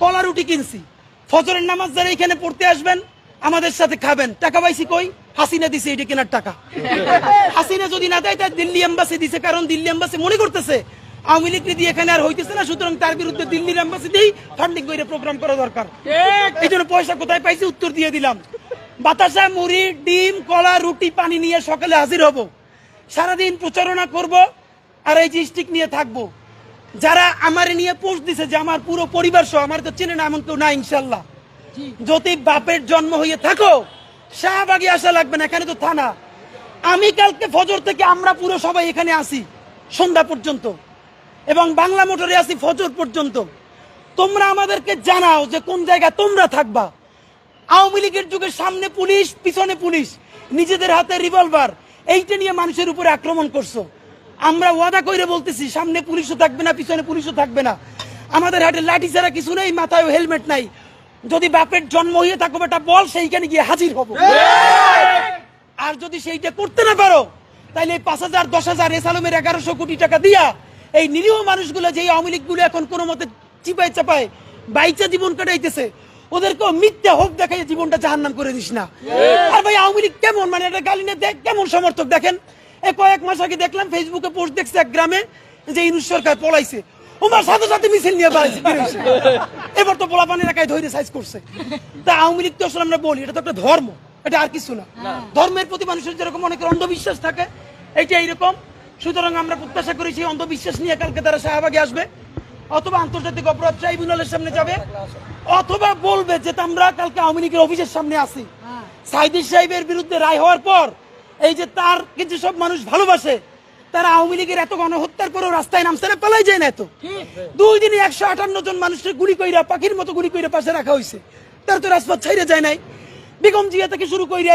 কলা রুটি কিনছি। ফজরের নামাজ যারা এখানে পড়তে আসবেন আমাদের সাথে খাবেন। টাকা পাইছি কই? হাসিনা দিছে এটা কেনার টাকা। হাসিনা যদি না দেয় তাই দিল্লি এম্বাসি দিছে কারণ দিল্লি এম্বাসি মনে করতেছে আওয়ামী লীগ দিয়ে এখানে আর হইতেছে না সুতরাং তার বিরুদ্ধে দিল্লির এম্বাসি দিয়েই ফান্ডিং করে প্রোগ্রাম করা দরকার। এই জন্য পয়সা কোথায় পাইছি? উত্তর দিয়ে দিলাম। বাতাসা মুড়ি ডিম কলা রুটি পানি নিয়ে সকালে হাজির হব। সারাদিন প্রচারণা করব আর এই যে স্টিক নিয়ে থাকব। যারা আমার নিয়ে পোস্ট দিছে যে আমার পুরো পরিবার সহ আমার তো চেনে না এমন কেউ না ইনশাল্লাহ যদি বাপের জন্ম হয়ে থাকো শাহবাগে আসা লাগবে না এখানে তো থানা। আমি কালকে ফজর থেকে আমরা পুরো সবাই এখানে আসি সন্ধ্যা পর্যন্ত। এবং বাংলা মোটরে আসি ফজর পর্যন্ত। তোমরা আমাদেরকে জানাও যে কোন জায়গায় তোমরা থাকবা। আওয়ামী লীগের যুগের সামনে পুলিশ পিছনে পুলিশ নিজেদের হাতে রিভলভার এইটা নিয়ে মানুষের উপরে আক্রমণ করছ। আমরা ওয়াদা কইরে বলতেছি সামনে পুলিশও থাকবে না পিছনে পুলিশও থাকবে না। আমাদের হাতে লাঠি ছাড়া কিছু নেই মাথায় হেলমেট নাই। যদি বাপের জন্ম হয়ে থাকো বেটা বল সেইখানে গিয়ে হাজির হব। আর যদি সেইটা করতে না পারো তাহলে এই পাঁচ হাজার দশ হাজার এসালমের এগারোশো কোটি টাকা দিয়া এই নিরীহ মানুষগুলো যে আওয়ামী লীগগুলো এখন কোনো মতে চিপায় চাপায় বাইচা জীবন কাটাইতেছে ওদেরকেও মিথ্যা হোক দেখাই জীবনটা জাহান্নাম করে দিস না। আর ভাই আওয়ামী লীগ কেমন? মানে এটা গালিনে দেখ কেমন সমর্থক দেখেন? এই কয়েক মাস আগে দেখলাম ফেসবুকে পোস্ট দেখছে এক গ্রামে যে ইনুস সরকার পলাইছে। ওমার সাথে সাথে মিছিল নিয়ে বাড়াইছে এবার তো পোলাপান এলাকায় ধরে সাইজ করছে। তা আওয়ামী লীগ তো আসলে আমরা বলি এটা তো একটা ধর্ম এটা আর কিছু না। ধর্মের প্রতি মানুষের যেরকম অনেকের অন্ধবিশ্বাস থাকে এইটা এইরকম সুতরাং আমরা প্রত্যাশা করি সেই অন্ধবিশ্বাস নিয়ে কালকে তারা শাহবাগে আসবে অথবা আন্তর্জাতিক অপরাধ ট্রাইব্যুনালের সামনে যাবে অথবা বলবে যে আমরা কালকে আওয়ামী লীগের অফিসের সামনে আসি সাইদির সাহেবের বিরুদ্ধে রায় হওয়ার পর এই যে তার কিন্তু সব মানুষ ভালোবাসে, তারা আওয়ামী লীগের এত গণহত্যার পরেও রাস্তায় নামছে না, পালাই যায় না এত। দুই দিনে একশো আটান্ন জন মানুষকে গুলি কইরা পাখির মতো গুলি কইরা পাশে রাখা হয়েছে তার তো রাজপথ ছাইরে যায় নাই। বেগম জিয়া থেকে শুরু কইরা